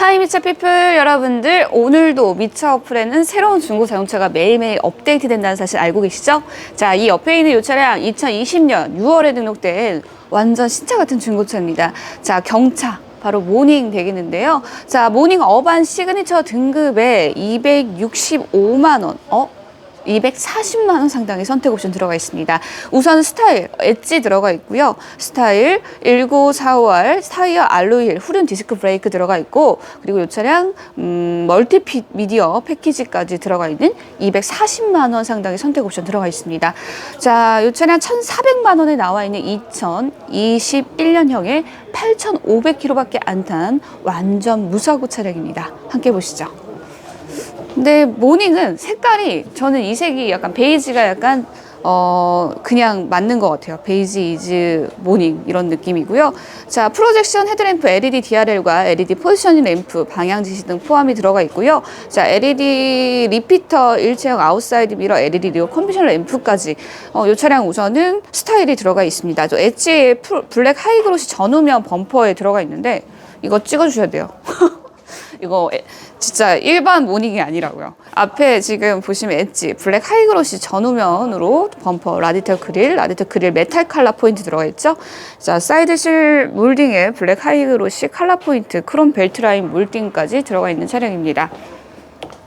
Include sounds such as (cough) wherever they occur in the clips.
하이 미차 피플 여러분들 오늘도 미차 어플에는 새로운 중고 자동차가 매일매일 업데이트 된다는 사실 알고 계시죠? 자, 이 옆에 있는 이 차량 2020년 6월에 등록된 완전 신차 같은 중고차입니다. 자, 경차 바로 모닝 되겠는데요. 자, 모닝 어반 시그니처 등급에 265만 원. 어? 240만 원 상당의 선택 옵션 들어가 있습니다. 우선 스타일 엣지 들어가 있고요. 스타일 1945R 타이어 알로이 휠 후륜 디스크 브레이크 들어가 있고 그리고 이 차량 음, 멀티 피- 미디어 패키지까지 들어가 있는 240만 원 상당의 선택 옵션 들어가 있습니다. 자, 이 차량 1,400만 원에 나와 있는 2021년형의 8,500km밖에 안 탄 완전 무사고 차량입니다. 함께 보시죠. 근데 모닝은 색깔이 저는 이 색이 약간 베이지가 약간 어 그냥 맞는 것 같아요. 베이지 이즈 모닝 이런 느낌이고요. 자 프로젝션 헤드램프 LED DRL과 LED 포지셔닝 램프 방향 지시 등 포함이 들어가 있고요. 자 LED 리피터 일체형 아웃사이드 미러 LED 리어 컨디션 램프까지 어, 이 차량 우선은 스타일이 들어가 있습니다. 저 엣지 풀- 블랙 하이그로시 전후면 범퍼에 들어가 있는데 이거 찍어주셔야 돼요. (laughs) 이거 에- 진짜 일반 모닝이 아니라고요. 앞에 지금 보시면 엣지 블랙 하이그로시 전후면으로 범퍼 라디터 그릴, 라디터 그릴 메탈 칼라 포인트 들어가 있죠. 자 사이드 실 몰딩에 블랙 하이그로시 칼라 포인트, 크롬 벨트 라인 몰딩까지 들어가 있는 차량입니다.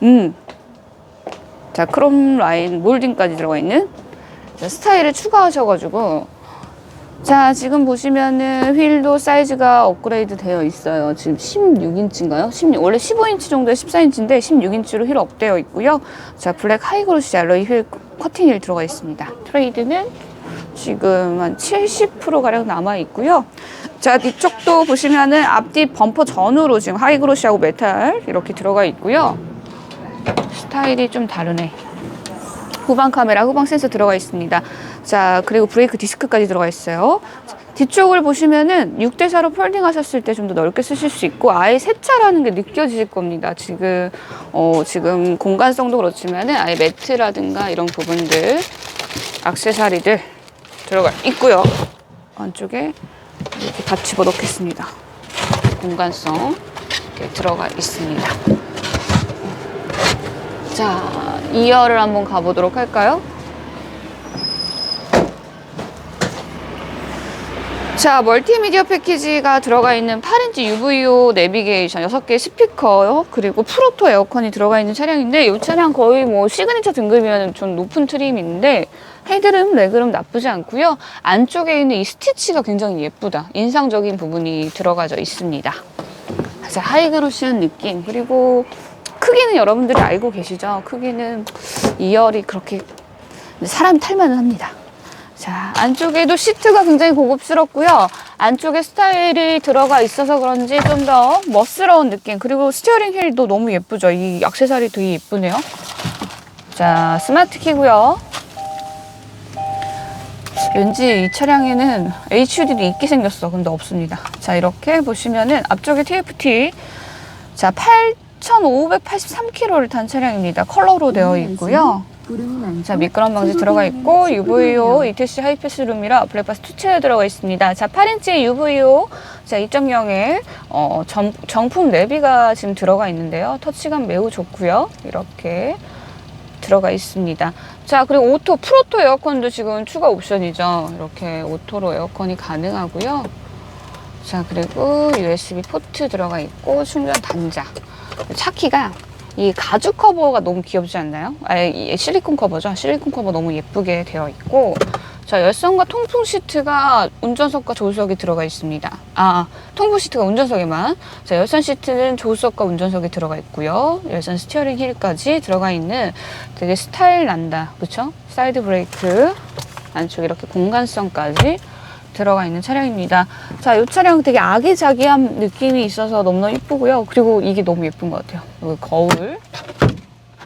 음, 자 크롬 라인 몰딩까지 들어가 있는 자, 스타일을 추가하셔가지고 자, 지금 보시면은 휠도 사이즈가 업그레이드 되어 있어요. 지금 16인치인가요? 16, 원래 15인치 정도에 14인치인데 16인치로 휠 업되어 있고요. 자, 블랙 하이그로시 알로이 휠 커팅 휠 들어가 있습니다. 트레이드는 지금 한 70%가량 남아 있고요. 자, 뒤쪽도 보시면은 앞뒤 범퍼 전후로 지금 하이그로시하고 메탈 이렇게 들어가 있고요. 스타일이 좀 다르네. 후방 카메라, 후방 센서 들어가 있습니다. 자, 그리고 브레이크 디스크까지 들어가 있어요. 뒤쪽을 보시면은 6대4로 폴딩 하셨을 때 좀 더 넓게 쓰실 수 있고 아예 세차라는 게 느껴지실 겁니다. 지금 어 지금 공간성도 그렇지만은 아예 매트라든가 이런 부분들 액세서리들 들어가 있고요. 안쪽에 이렇게 다 집어 넣겠습니다. 공간성 이렇게 들어가 있습니다. 자, 2열을 한번 가보도록 할까요? 자, 멀티미디어 패키지가 들어가 있는 8인치 UVO 내비게이션 6개 스피커요. 그리고 프로토 에어컨이 들어가 있는 차량인데 이 차량 거의 뭐 시그니처 등급이면 좀 높은 트림인데 헤드룸, 레그룸 나쁘지 않고요. 안쪽에 있는 이 스티치가 굉장히 예쁘다. 인상적인 부분이 들어가져 있습니다. 자, 하이그로시한 느낌. 그리고 크기는 여러분들이 알고 계시죠? 크기는 2열이 그렇게 사람이 탈만은 합니다. 자, 안쪽에도 시트가 굉장히 고급스럽고요. 안쪽에 스타일이 들어가 있어서 그런지 좀 더 멋스러운 느낌. 그리고 스티어링 휠도 너무 예쁘죠. 이 액세서리 되게 예쁘네요. 자, 스마트 키고요. 왠지 이 차량에는 HUD도 있게 생겼어. 근데 없습니다. 자, 이렇게 보시면은 앞쪽에 TFT. 자, 8,583km를 탄 차량입니다. 컬러로 되어 있고요. 자, 미끄럼 방지 들어가 있고 UVO ETC 하이패스 룸이라 블랙박스 투체에 들어가 있습니다. 자, 8인치 UVO 자, 2.0의 어, 정, 정품 내비가 지금 들어가 있는데요. 터치감 매우 좋고요. 이렇게 들어가 있습니다. 자, 그리고 오토 프로토 에어컨도 지금 추가 옵션이죠. 이렇게 오토로 에어컨이 가능하고요. 자, 그리고 USB 포트 들어가 있고 충전 단자. 차키가 이 가죽 커버가 너무 귀엽지 않나요? 이 실리콘 커버죠. 실리콘 커버 너무 예쁘게 되어 있고 자 열선과 통풍 시트가 운전석과 조수석에 들어가 있습니다. 아 통풍 시트가 운전석에만 자 열선 시트는 조수석과 운전석에 들어가 있고요. 열선 스티어링 휠까지 들어가 있는 되게 스타일 난다, 그렇죠? 사이드 브레이크 안쪽에 이렇게 공간성까지 들어가 있는 차량입니다. 자, 이 차량 되게 아기자기한 느낌이 있어서 너무너무 이쁘고요. 그리고 이게 너무 예쁜 것 같아요. 여기 거울.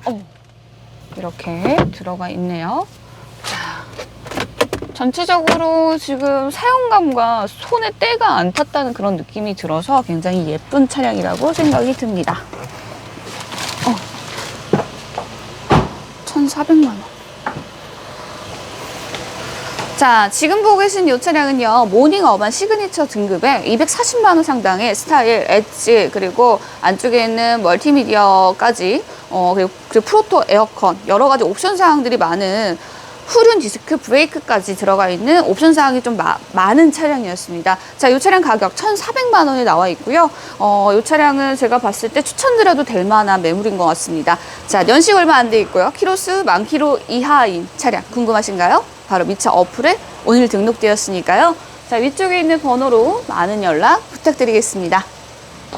어, 이렇게 들어가 있네요. 자, 전체적으로 지금 사용감과 손에 때가 안 탔다는 그런 느낌이 들어서 굉장히 예쁜 차량이라고 생각이 듭니다. 어, 1,400만 원. 자, 지금 보고 계신 이 차량은요, 모닝 어반 시그니처 등급의 240만 원 상당의 스타일, 엣지, 그리고 안쪽에 있는 멀티미디어까지, 어, 그리고, 그리고 프로토 에어컨, 여러 가지 옵션 사항들이 많은 후륜 디스크 브레이크까지 들어가 있는 옵션 사항이 좀 마- 많은 차량이었습니다. 자, 이 차량 가격 1,400만 원에 나와 있고요. 어, 이 차량은 제가 봤을 때 추천드려도 될 만한 매물인 것 같습니다. 자, 연식 얼마 안 돼 있고요. 키로수 만 키로 이하인 차량 궁금하신가요? 바로 미차 어플에 오늘 등록되었으니까요. 자, 위쪽에 있는 번호로 많은 연락 부탁드리겠습니다.